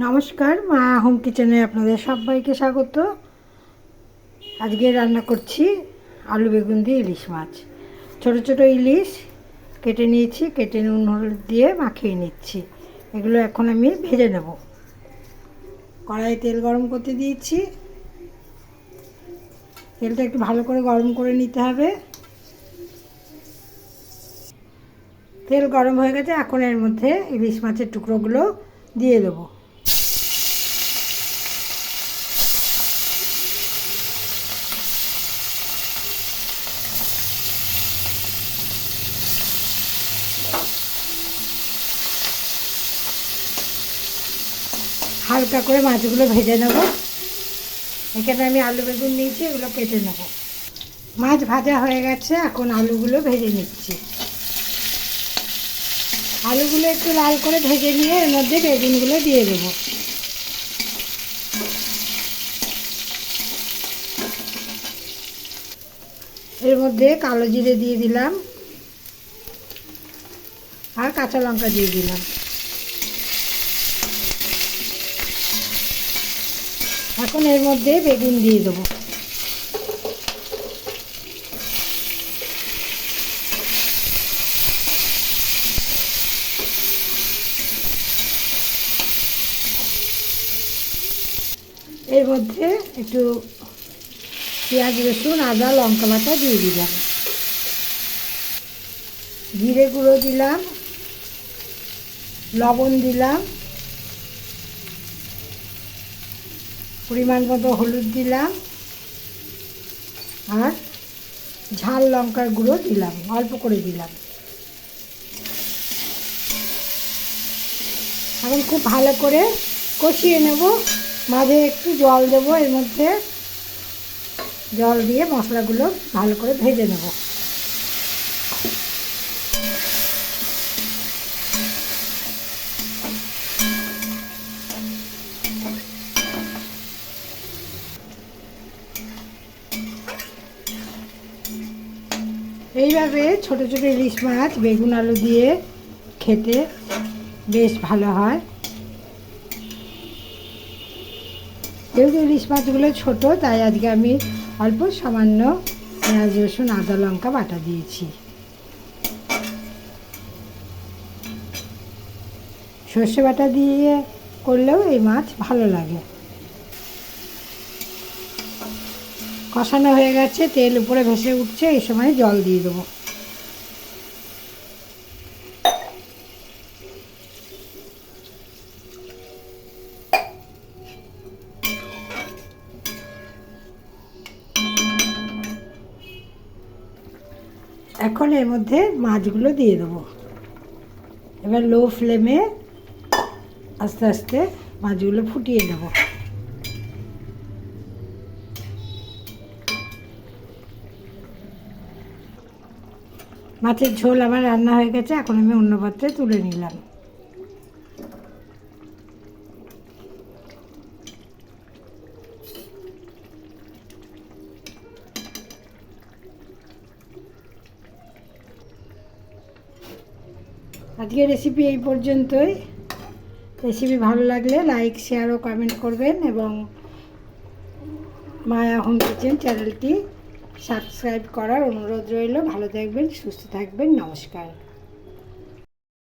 নমস্কার, মা হোম কিচেনে আপনাদের সবাইকে স্বাগত। আজকে রান্না করছি আলু বেগুন দিয়ে ইলিশ মাছ। ছোট ছোট ইলিশ কেটে নিয়েছি, কেটে নুন, হলুদ দিয়ে মাখিয়ে নিচ্ছি। এগুলো এখন আমি ভেজে নেব। কড়াই তেল গরম করতে দিয়েছি। তেলটা একটু ভালো করে গরম করে নিতে হবে। তেল গরম হয়ে গেছে, এখন এর মধ্যে ইলিশ মাছের টুকরোগুলো দিয়ে দেবো। হালকা করে মাছগুলো ভেজে নেব। এখানে আমি আলু বেগুন নিয়েছি, এগুলো কেটে নেব। মাছ ভাজা হয়ে গেছে, এখন আলুগুলো ভেজে নিচ্ছি। আলুগুলো একটু লাল করে ভেজে নিয়ে এর মধ্যে বেগুনগুলো দিয়ে দেবো। এর মধ্যে কালো জিরে দিয়ে দিলাম আর কাঁচা লঙ্কা দিয়ে দিলাম। এখন এর মধ্যে বেগুন দিয়ে দেবো। এর মধ্যে একটু পেঁয়াজ, রসুন, আদা, লঙ্কা বাটা দিয়ে দিলাম। জিরে গুঁড়ো দিলাম, লবণ দিলাম। পরিমাণ মতো হলুদ দিলাম আর ঝাল লঙ্কার গুঁড়ো দিলাম, অল্প করে দিলাম। এখন খুব ভালো করে কষিয়ে নেব, মাঝে একটু জল দেবো, এর মধ্যে জল দিয়ে মশলাগুলো ভালো করে ভেজে নেব। এইভাবে ছোট ছোট ইলিশ মাছ, বেগুন আলু দিয়ে খেতে বেশ ভালো হয়। যেহেতু ইলিশ মাছগুলো ছোটো, তাই আজকে আমি অল্প সামান্য পেঁয়াজ, রসুন, আদা, লঙ্কা বাটা দিয়েছি। সর্ষে বাটা দিয়ে করলেও এই মাছ ভালো লাগে। কষানো হয়ে গেছে, তেল উপরে ভেসে উঠছে, এই সময় জল দিয়ে দেবো। এখন এর মধ্যে মাছগুলো দিয়ে দেবো। এবার লো ফ্লেমে আস্তে আস্তে মাছগুলো ফুটিয়ে দেবো মাছের ঝোল আমার রান্না হয়ে গেছে, এখন আমি অন্য পাত্রে তুলে নিলাম। আজকের রেসিপি এই পর্যন্তই। রেসিপি ভালো লাগলে লাইক শেয়ার ও কমেন্ট করবেন এবং মায়া হোম কিচেন চ্যানেলটি সাবস্ক্রাইব করার অনুরোধ রইল। ভালো থাকবেন সুস্থ থাকবেন। নমস্কার।